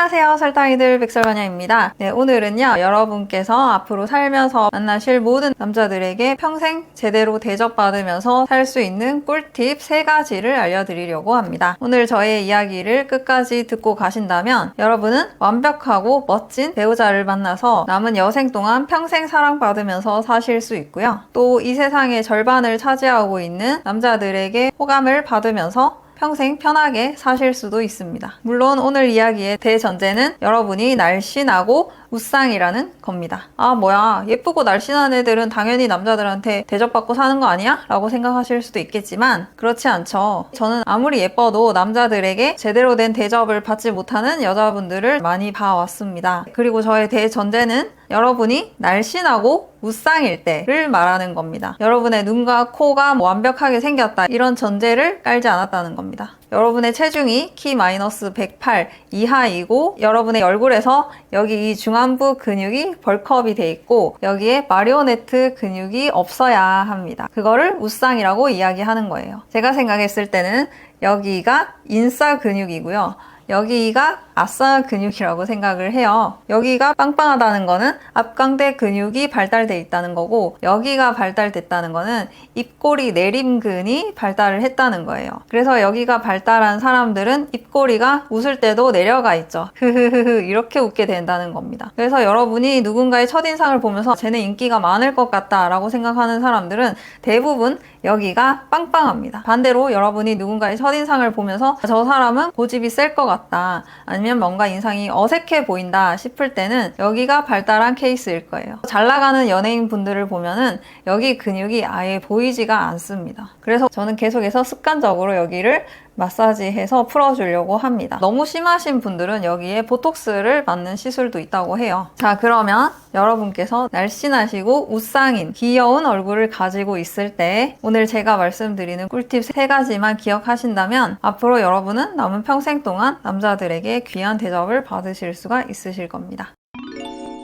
안녕하세요. 설탕이들 백설마녀입니다. 네, 오늘은요, 여러분께서 앞으로 살면서 만나실 모든 남자들에게 평생 제대로 대접받으면서 살 수 있는 꿀팁 3가지를 알려드리려고 합니다. 오늘 저의 이야기를 끝까지 듣고 가신다면 여러분은 완벽하고 멋진 배우자를 만나서 남은 여생 동안 평생 사랑받으면서 사실 수 있고요. 또 이 세상의 절반을 차지하고 있는 남자들에게 호감을 받으면서 평생 편하게 사실 수도 있습니다. 물론 오늘 이야기의 대전제는 여러분이 날씬하고 우쌍이라는 겁니다. 아, 뭐야. 예쁘고 날씬한 애들은 당연히 남자들한테 대접받고 사는 거 아니야? 라고 생각하실 수도 있겠지만, 그렇지 않죠. 저는 아무리 예뻐도 남자들에게 제대로 된 대접을 받지 못하는 여자분들을 많이 봐왔습니다. 그리고 저의 대전제는 여러분이 날씬하고 무쌍일 때를 말하는 겁니다. 여러분의 눈과 코가 뭐 완벽하게 생겼다 이런 전제를 깔지 않았다는 겁니다. 여러분의 체중이 키 마이너스 108 이하이고 여러분의 얼굴에서 여기 이 중안부 근육이 벌크업이 돼 있고 여기에 마리오네트 근육이 없어야 합니다. 그거를 우쌍이라고 이야기하는 거예요. 제가 생각했을 때는 여기가 인싸 근육이고요. 여기가 아싸 근육이라고 생각을 해요. 여기가 빵빵하다는 거는 앞광대 근육이 발달돼 있다는 거고 여기가 발달됐다는 거는 입꼬리 내림근이 발달을 했다는 거예요. 그래서 여기가 발달한 사람들은 입꼬리가 웃을 때도 내려가 있죠. 흐흐흐흐 이렇게 웃게 된다는 겁니다. 그래서 여러분이 누군가의 첫인상을 보면서 쟤는 인기가 많을 것 같다라고 생각하는 사람들은 대부분 여기가 빵빵합니다. 반대로 여러분이 누군가의 첫인상을 보면서 저 사람은 고집이 셀 것 같다. 아니면 뭔가 인상이 어색해 보인다 싶을 때는 여기가 발달한 케이스일 거예요. 잘 나가는 연예인 분들을 보면은 여기 근육이 아예 보이지가 않습니다. 그래서 저는 계속해서 습관적으로 여기를 마사지 해서 풀어주려고 합니다. 너무 심하신 분들은 여기에 보톡스를 맞는 시술도 있다고 해요. 자, 그러면 여러분께서 날씬하시고 우쌍인 귀여운 얼굴을 가지고 있을 때 오늘 제가 말씀드리는 꿀팁 세 가지만 기억하신다면 앞으로 여러분은 남은 평생 동안 남자들에게 귀한 대접을 받으실 수가 있으실 겁니다.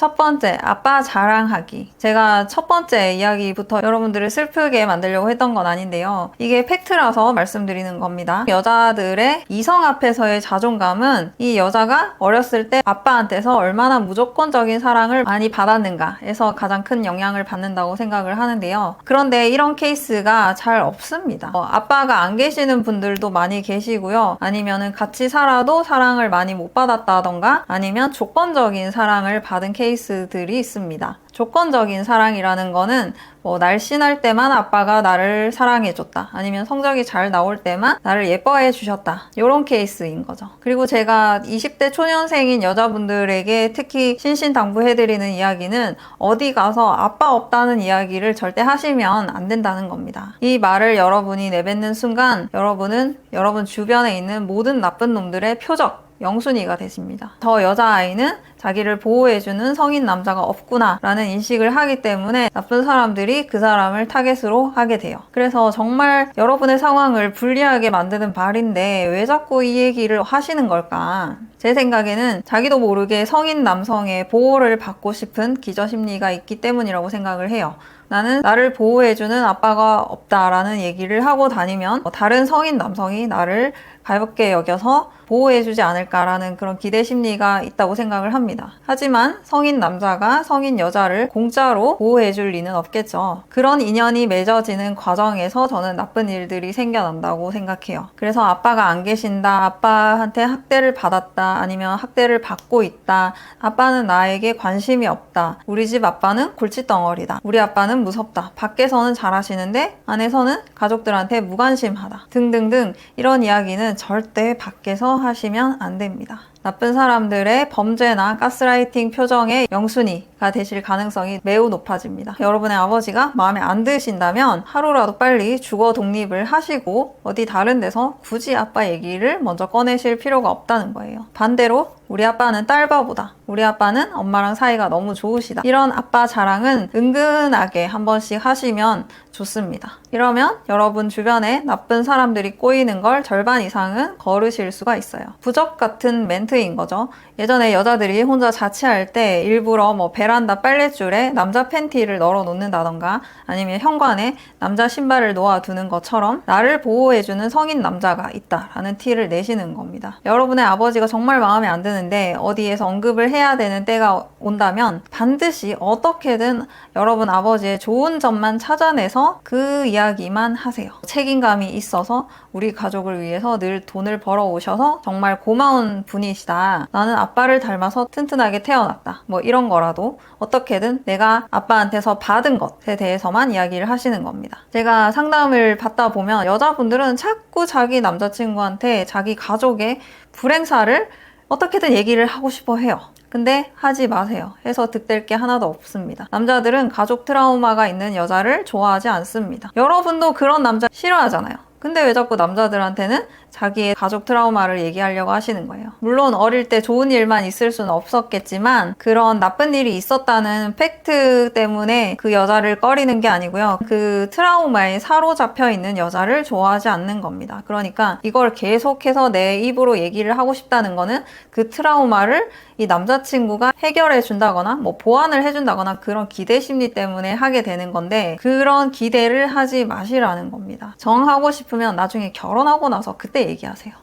첫 번째, 아빠 자랑하기. 제가 첫 번째 이야기부터 여러분들을 슬프게 만들려고 했던 건 아닌데요. 이게 팩트라서 말씀드리는 겁니다. 여자들의 이성 앞에서의 자존감은 이 여자가 어렸을 때 아빠한테서 얼마나 무조건적인 사랑을 많이 받았는가에서 가장 큰 영향을 받는다고 생각을 하는데요. 그런데 이런 케이스가 잘 없습니다. 어, 아빠가 안 계시는 분들도 많이 계시고요. 아니면은 같이 살아도 사랑을 많이 못 받았다던가 아니면 조건적인 사랑을 받은 케이스 케이스들이 있습니다. 조건적인 사랑이라는 거는 뭐 날씬할 때만 아빠가 나를 사랑해줬다. 아니면 성적이 잘 나올 때만 나를 예뻐해 주셨다. 이런 케이스인 거죠. 그리고 제가 20대 초년생인 여자분들에게 특히 신신당부해드리는 이야기는 어디 가서 아빠 없다는 이야기를 절대 하시면 안 된다는 겁니다. 이 말을 여러분이 내뱉는 순간 여러분은 여러분 주변에 있는 모든 나쁜 놈들의 표적, 영순이가 되십니다. 저 여자아이는 자기를 보호해주는 성인 남자가 없구나 라는 인식을 하기 때문에 나쁜 사람들이 그 사람을 타겟으로 하게 돼요. 그래서 정말 여러분의 상황을 불리하게 만드는 말인데 왜 자꾸 이 얘기를 하시는 걸까? 제 생각에는 자기도 모르게 성인 남성의 보호를 받고 싶은 기저심리가 있기 때문이라고 생각을 해요. 나는 나를 보호해주는 아빠가 없다라는 얘기를 하고 다니면 다른 성인 남성이 나를 가볍게 여겨서 보호해주지 않을까라는 그런 기대 심리가 있다고 생각을 합니다. 하지만 성인 남자가 성인 여자를 공짜로 보호해줄 리는 없겠죠. 그런 인연이 맺어지는 과정에서 저는 나쁜 일들이 생겨난다고 생각해요. 그래서 아빠가 안 계신다, 아빠한테 학대를 받았다, 아니면 학대를 받고 있다, 아빠는 나에게 관심이 없다, 우리 집 아빠는 골칫덩어리다, 우리 아빠는 무섭다, 밖에서는 잘하시는데 안에서는 가족들한테 무관심하다, 등등등 이런 이야기는 절대 밖에서 하시면 안 됩니다. 나쁜 사람들의 범죄나 가스라이팅 표정의 영순이가 되실 가능성이 매우 높아집니다. 여러분의 아버지가 마음에 안 드신다면 하루라도 빨리 주거 독립을 하시고 어디 다른 데서 굳이 아빠 얘기를 먼저 꺼내실 필요가 없다는 거예요. 반대로 우리 아빠는 딸바보다. 우리 아빠는 엄마랑 사이가 너무 좋으시다. 이런 아빠 자랑은 은근하게 한 번씩 하시면 좋습니다. 이러면 여러분 주변에 나쁜 사람들이 꼬이는 걸 절반 이상은 거르실 수가 있어요. 부적 같은 멘트인 거죠. 예전에 여자들이 혼자 자취할 때 일부러 뭐 베란다 빨랫줄에 남자 팬티를 널어 놓는다던가 아니면 현관에 남자 신발을 놓아 두는 것처럼 나를 보호해주는 성인 남자가 있다라는 티를 내시는 겁니다. 여러분의 아버지가 정말 마음에 안 드는 되는데 어디에서 언급을 해야 되는 때가 온다면 반드시 어떻게든 여러분 아버지의 좋은 점만 찾아내서 그 이야기만 하세요. 책임감이 있어서 우리 가족을 위해서 늘 돈을 벌어 오셔서 정말 고마운 분이시다. 나는 아빠를 닮아서 튼튼하게 태어났다. 뭐 이런 거라도 어떻게든 내가 아빠한테서 받은 것에 대해서만 이야기를 하시는 겁니다. 제가 상담을 받다 보면 여자분들은 자꾸 자기 남자친구한테 자기 가족의 불행사를 어떻게든 얘기를 하고 싶어 해요. 근데 하지 마세요. 해서 득될 게 하나도 없습니다. 남자들은 가족 트라우마가 있는 여자를 좋아하지 않습니다. 여러분도 그런 남자 싫어하잖아요. 근데 왜 자꾸 남자들한테는 자기의 가족 트라우마를 얘기하려고 하시는 거예요. 물론 어릴 때 좋은 일만 있을 수는 없었겠지만 그런 나쁜 일이 있었다는 팩트 때문에 그 여자를 꺼리는 게 아니고요. 그 트라우마에 사로잡혀 있는 여자를 좋아하지 않는 겁니다. 그러니까 이걸 계속해서 내 입으로 얘기를 하고 싶다는 거는 그 트라우마를 이 남자친구가 해결해 준다거나 뭐 보완을 해 준다거나 그런 기대 심리 때문에 하게 되는 건데 그런 기대를 하지 마시라는 겁니다. 정하고 싶으면 나중에 결혼하고 나서 그때 얘기하세요.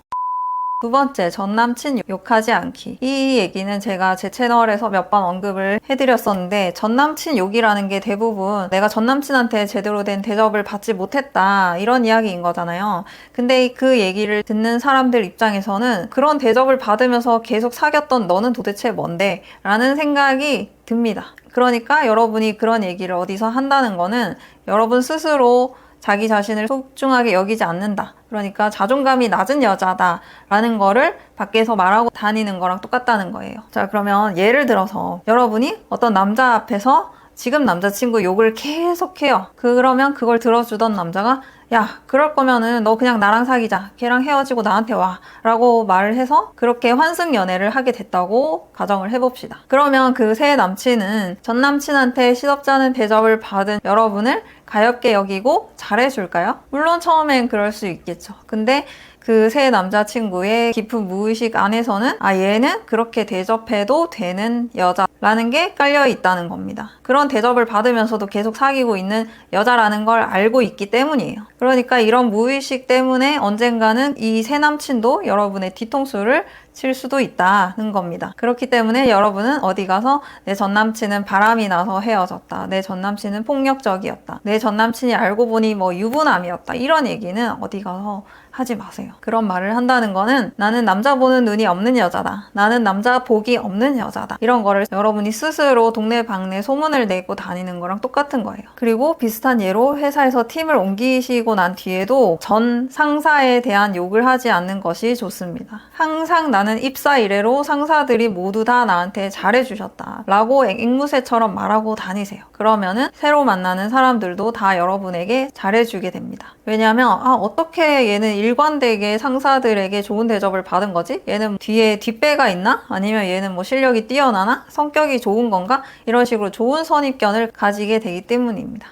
두 번째, 전 남친 욕하지 않기. 이 얘기는 제가 제 채널에서 몇 번 언급을 해드렸었는데, 전 남친 욕이라는 게 대부분 내가 전 남친한테 제대로 된 대접을 받지 못했다. 이런 이야기인 거잖아요. 근데 그 얘기를 듣는 사람들 입장에서는 그런 대접을 받으면서 계속 사귀었던 너는 도대체 뭔데? 라는 생각이 듭니다. 그러니까 여러분이 그런 얘기를 어디서 한다는 거는 여러분 스스로 자기 자신을 소중하게 여기지 않는다. 그러니까 자존감이 낮은 여자다 라는 거를 밖에서 말하고 다니는 거랑 똑같다는 거예요. 자, 그러면 예를 들어서 여러분이 어떤 남자 앞에서 지금 남자친구 욕을 계속해요. 그러면 그걸 들어주던 남자가 야, 그럴 거면은 너 그냥 나랑 사귀자. 걔랑 헤어지고 나한테 와. 라고 말을 해서 그렇게 환승 연애를 하게 됐다고 가정을 해봅시다. 그러면 그 새 남친은 전 남친한테 시덥지 않은 대접을 받은 여러분을 가엽게 여기고 잘해줄까요? 물론 처음엔 그럴 수 있겠죠. 근데 그 새 남자친구의 깊은 무의식 안에서는 아 얘는 그렇게 대접해도 되는 여자라는 게 깔려 있다는 겁니다. 그런 대접을 받으면서도 계속 사귀고 있는 여자라는 걸 알고 있기 때문이에요. 그러니까 이런 무의식 때문에 언젠가는 이 새 남친도 여러분의 뒤통수를 칠 수도 있다는 겁니다. 그렇기 때문에 여러분은 어디 가서 내 전 남친은 바람이 나서 헤어졌다. 내 전 남친은 폭력적이었다. 내 전 남친이 알고 보니 뭐 유부남이었다. 이런 얘기는 어디 가서 하지 마세요. 그런 말을 한다는 거는 나는 남자 보는 눈이 없는 여자다. 나는 남자 복이 없는 여자다. 이런 거를 여러분이 스스로 동네방네 소문을 내고 다니는 거랑 똑같은 거예요. 그리고 비슷한 예로 회사에서 팀을 옮기시고 난 뒤에도 전 상사에 대한 욕을 하지 않는 것이 좋습니다. 항상 나는 입사 이래로 상사들이 모두 다 나한테 잘해주셨다. 라고 앵무새처럼 말하고 다니세요. 그러면은 새로 만나는 사람들도 다 여러분에게 잘해주게 됩니다. 왜냐하면 아 어떻게 얘는 일관되게 상사들에게 좋은 대접을 받은 거지? 얘는 뒤에 뒷배가 있나? 아니면 얘는 뭐 실력이 뛰어나나? 성격이 좋은 건가? 이런 식으로 좋은 선입견을 가지게 되기 때문입니다.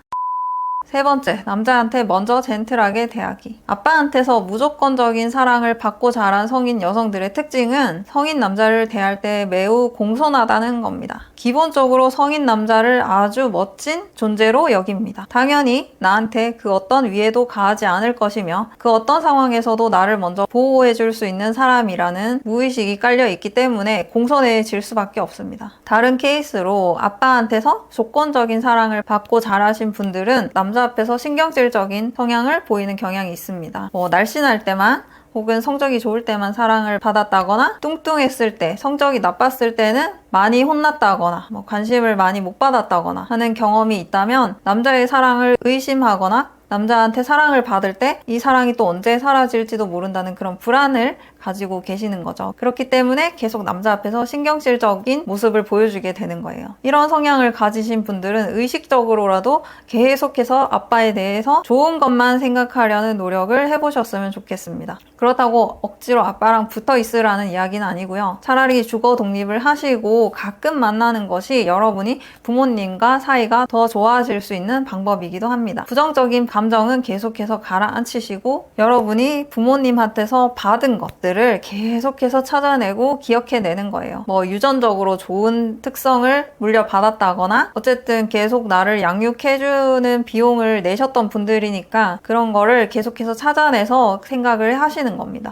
세 번째, 남자한테 먼저 젠틀하게 대하기. 아빠한테서 무조건적인 사랑을 받고 자란 성인 여성들의 특징은 성인 남자를 대할 때 매우 공손하다는 겁니다. 기본적으로 성인 남자를 아주 멋진 존재로 여깁니다. 당연히 나한테 그 어떤 위해도 가하지 않을 것이며 그 어떤 상황에서도 나를 먼저 보호해 줄 수 있는 사람이라는 무의식이 깔려 있기 때문에 공손해질 수밖에 없습니다. 다른 케이스로 아빠한테서 조건적인 사랑을 받고 자라신 분들은 남자 앞에서 신경질적인 성향을 보이는 경향이 있습니다. 뭐 날씬할 때만 혹은 성적이 좋을 때만 사랑을 받았다거나 뚱뚱했을 때, 성적이 나빴을 때는 많이 혼났다거나 뭐 관심을 많이 못 받았다거나 하는 경험이 있다면 남자의 사랑을 의심하거나 남자한테 사랑을 받을 때 이 사랑이 또 언제 사라질지도 모른다는 그런 불안을 가지고 계시는 거죠. 그렇기 때문에 계속 남자 앞에서 신경질적인 모습을 보여주게 되는 거예요. 이런 성향을 가지신 분들은 의식적으로라도 계속해서 아빠에 대해서 좋은 것만 생각하려는 노력을 해보셨으면 좋겠습니다. 그렇다고 억지로 아빠랑 붙어 있으라는 이야기는 아니고요. 차라리 주거 독립을 하시고 가끔 만나는 것이 여러분이 부모님과 사이가 더 좋아질 수 있는 방법이기도 합니다. 부정적인 감정은 계속해서 가라앉히시고 여러분이 부모님한테서 받은 것들 을 계속해서 찾아내고 기억해내는 거예요. 뭐 유전적으로 좋은 특성을 물려받았다거나 어쨌든 계속 나를 양육해주는 비용을 내셨던 분들이니까 그런 거를 계속해서 찾아내서 생각을 하시는 겁니다.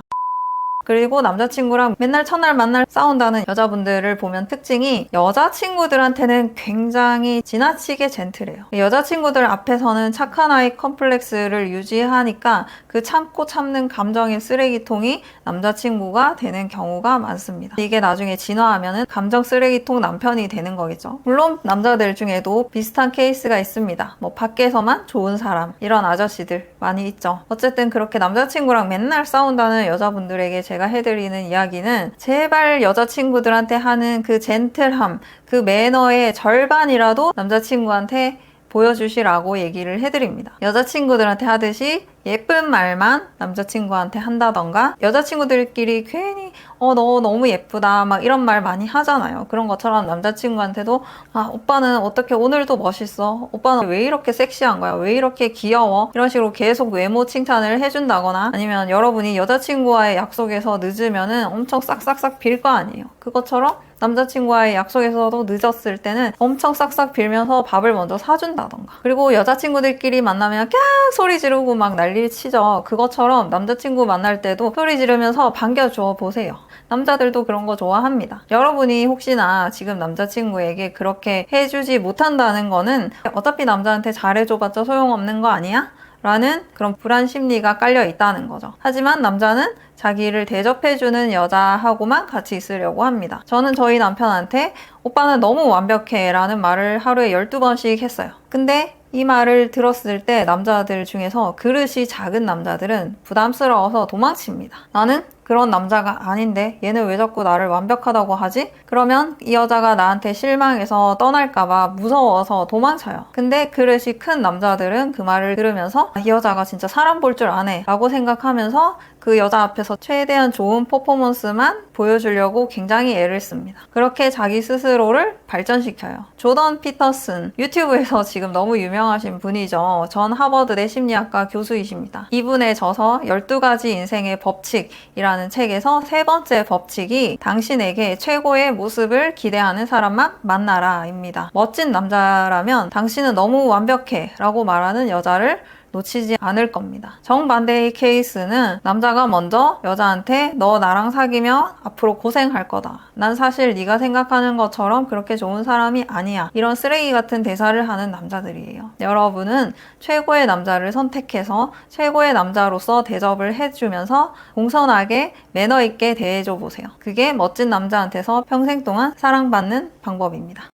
그리고 남자친구랑 맨날 첫날 만날 싸운다는 여자분들을 보면 특징이 여자친구들한테는 굉장히 지나치게 젠틀해요. 여자친구들 앞에서는 착한 아이 컴플렉스를 유지하니까 그 참고 참는 감정의 쓰레기통이 남자친구가 되는 경우가 많습니다. 이게 나중에 진화하면은 감정 쓰레기통 남편이 되는 거겠죠. 물론 남자들 중에도 비슷한 케이스가 있습니다. 뭐 밖에서만 좋은 사람 이런 아저씨들 많이 있죠. 어쨌든 그렇게 남자친구랑 맨날 싸운다는 여자분들에게 제가 해드리는 이야기는 제발 여자친구들한테 하는 그 젠틀함, 그 매너의 절반이라도 남자친구한테 보여주시라고 얘기를 해드립니다. 여자친구들한테 하듯이 예쁜 말만 남자친구한테 한다던가 여자친구들끼리 괜히 어 너 너무 예쁘다 막 이런 말 많이 하잖아요. 그런 것처럼 남자친구한테도 아 오빠는 어떻게 오늘도 멋있어. 오빠는 왜 이렇게 섹시한 거야. 왜 이렇게 귀여워. 이런 식으로 계속 외모 칭찬을 해준다거나 아니면 여러분이 여자친구와의 약속에서 늦으면은 엄청 싹싹싹 빌 거 아니에요. 그것처럼 남자친구와의 약속에서도 늦었을 때는 엄청 싹싹 빌면서 밥을 먼저 사준다던가. 그리고 여자친구들끼리 만나면 깍 소리 지르고 막 난리 치죠. 그것처럼 남자친구 만날 때도 소리 지르면서 반겨줘 보세요. 남자들도 그런 거 좋아합니다. 여러분이 혹시나 지금 남자친구에게 그렇게 해주지 못한다는 거는 어차피 남자한테 잘해줘봤자 소용없는 거 아니야? 라는 그런 불안 심리가 깔려 있다는 거죠. 하지만 남자는 자기를 대접해주는 여자하고만 같이 있으려고 합니다. 저는 저희 남편한테 오빠는 너무 완벽해 라는 말을 하루에 12번씩 했어요. 근데 이 말을 들었을 때 남자들 중에서 그릇이 작은 남자들은 부담스러워서 도망칩니다. 나는 그런 남자가 아닌데 얘는 왜 자꾸 나를 완벽하다고 하지? 그러면 이 여자가 나한테 실망해서 떠날까봐 무서워서 도망쳐요. 근데 그릇이 큰 남자들은 그 말을 들으면서 아, 이 여자가 진짜 사람 볼 줄 아네 라고 생각하면서 그 여자 앞에서 최대한 좋은 퍼포먼스만 보여주려고 굉장히 애를 씁니다. 그렇게 자기 스스로를 발전시켜요. 조던 피터슨, 유튜브에서 지금 너무 유명하신 분이죠. 전 하버드대 심리학과 교수이십니다. 이분의 저서 12가지 인생의 법칙이라는 책에서 세 번째 법칙이 당신에게 최고의 모습을 기대하는 사람만 만나라입니다. 멋진 남자라면 당신은 너무 완벽해 라고 말하는 여자를 놓치지 않을 겁니다. 정반대의 케이스는 남자가 먼저 여자한테 너 나랑 사귀면 앞으로 고생할 거다. 난 사실 네가 생각하는 것처럼 그렇게 좋은 사람이 아니야. 이런 쓰레기 같은 대사를 하는 남자들이에요. 여러분은 최고의 남자를 선택해서 최고의 남자로서 대접을 해주면서 공손하게 매너 있게 대해줘 보세요. 그게 멋진 남자한테서 평생 동안 사랑받는 방법입니다.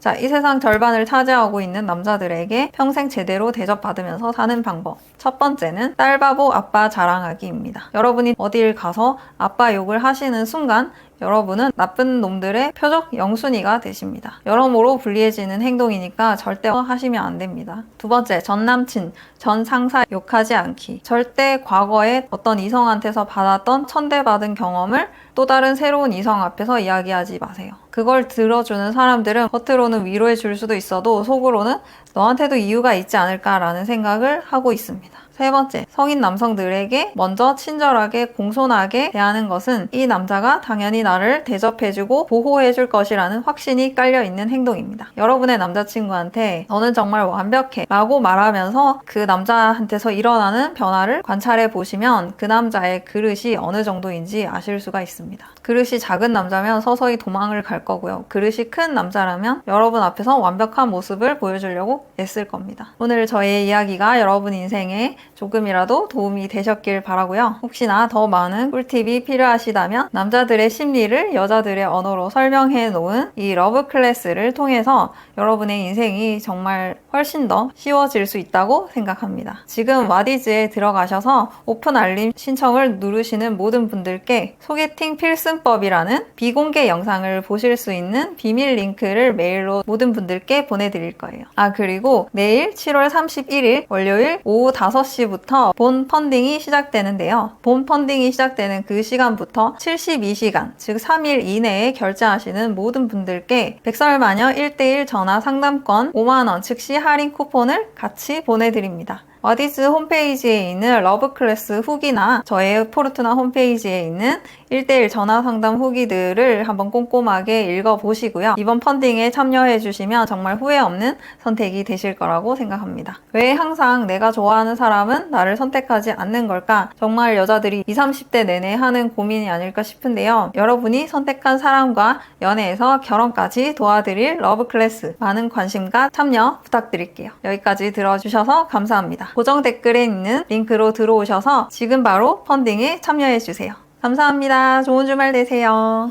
자, 이 세상 절반을 차지하고 있는 남자들에게 평생 제대로 대접받으면서 사는 방법. 첫 번째는 딸바보 아빠 자랑하기입니다. 여러분이 어딜 가서 아빠 욕을 하시는 순간 여러분은 나쁜 놈들의 표적 영순이가 되십니다. 여러모로 불리해지는 행동이니까 절대 하시면 안 됩니다. 두 번째, 전 남친, 전 상사 욕하지 않기. 절대 과거에 어떤 이성한테서 받았던 천대받은 경험을 또 다른 새로운 이성 앞에서 이야기하지 마세요. 그걸 들어주는 사람들은 겉으로는 위로해 줄 수도 있어도 속으로는 너한테도 이유가 있지 않을까라는 생각을 하고 있습니다. 세 번째, 성인 남성들에게 먼저 친절하게 공손하게 대하는 것은 이 남자가 당연히 나를 대접해주고 보호해줄 것이라는 확신이 깔려 있는 행동입니다. 여러분의 남자친구한테 너는 정말 완벽해 라고 말하면서 그 남자한테서 일어나는 변화를 관찰해 보시면 그 남자의 그릇이 어느 정도인지 아실 수가 있습니다. 그릇이 작은 남자면 서서히 도망을 갈 거고요. 그릇이 큰 남자라면 여러분 앞에서 완벽한 모습을 보여주려고 애쓸 겁니다. 오늘 저의 이야기가 여러분 인생에 조금이라도 도움이 되셨길 바라고요. 혹시나 더 많은 꿀팁이 필요하시다면 남자들의 심리를 여자들의 언어로 설명해 놓은 이 러브 클래스를 통해서 여러분의 인생이 정말 훨씬 더 쉬워질 수 있다고 생각합니다. 지금 와디즈에 들어가셔서 오픈 알림 신청을 누르시는 모든 분들께 소개팅 필승법이라는 비공개 영상을 보실 수 있는 비밀 링크를 메일로 모든 분들께 보내드릴 거예요. 아, 그리고 내일 7월 31일 월요일 오후 5시부터 본 펀딩이 시작되는데요. 본 펀딩이 시작되는 그 시간부터 72시간, 즉 3일 이내에 결제하시는 모든 분들께 백설마녀 1대1 전화 상담권 5만원 즉시 할인 쿠폰을 같이 보내드립니다. 와디즈 홈페이지에 있는 러브클래스 후기나 저의 포르투나 홈페이지에 있는 1대1 전화 상담 후기들을 한번 꼼꼼하게 읽어보시고요. 이번 펀딩에 참여해 주시면 정말 후회 없는 선택이 되실 거라고 생각합니다. 왜 항상 내가 좋아하는 사람은 나를 선택하지 않는 걸까? 정말 여자들이 20, 30대 내내 하는 고민이 아닐까 싶은데요. 여러분이 선택한 사람과 연애에서 결혼까지 도와드릴 러브 클래스 많은 관심과 참여 부탁드릴게요. 여기까지 들어주셔서 감사합니다. 고정 댓글에 있는 링크로 들어오셔서 지금 바로 펀딩에 참여해 주세요. 감사합니다. 좋은 주말 되세요.